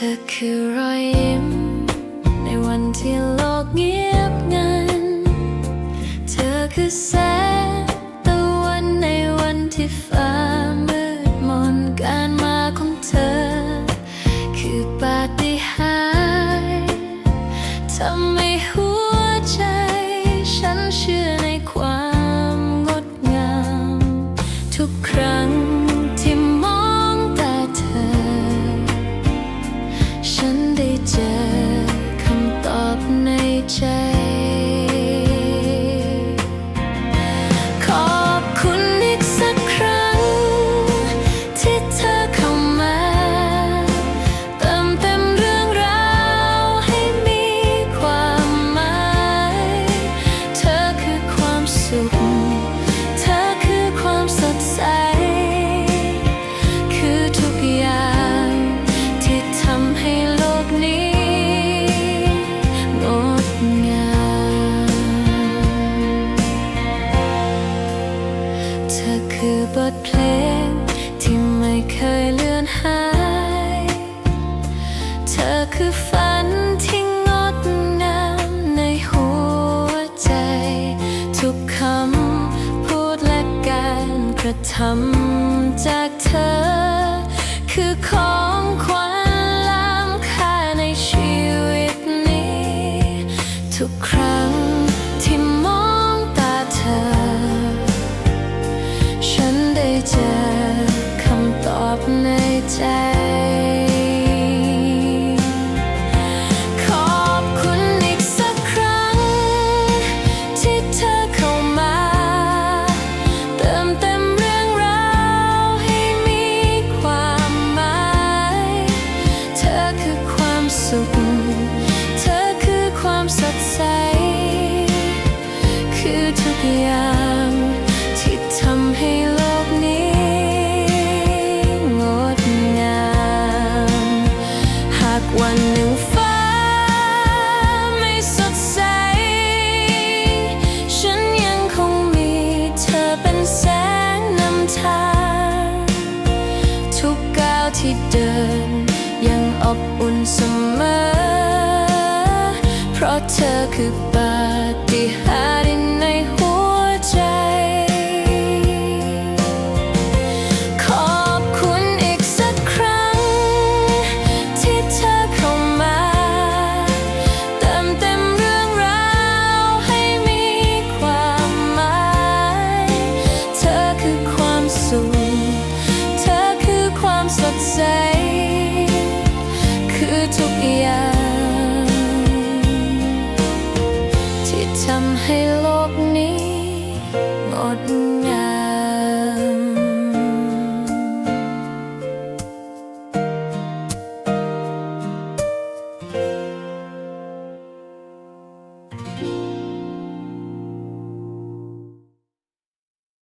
ธอคือรอยยิ้ม ในวันที่โลกเงียบงัน เธอคือแสงตะวันในวันที่ คือบทเพลง ที่ไม่เคยเลือนหาย เธอคือฝันที่งดงามในหัวใจ ทุกคำพูดและการกระทำจากเธอ คือของขวัญ เสมอ เพราะเธอคือปาฏิหาริย์ ทำให้โลกนี้งด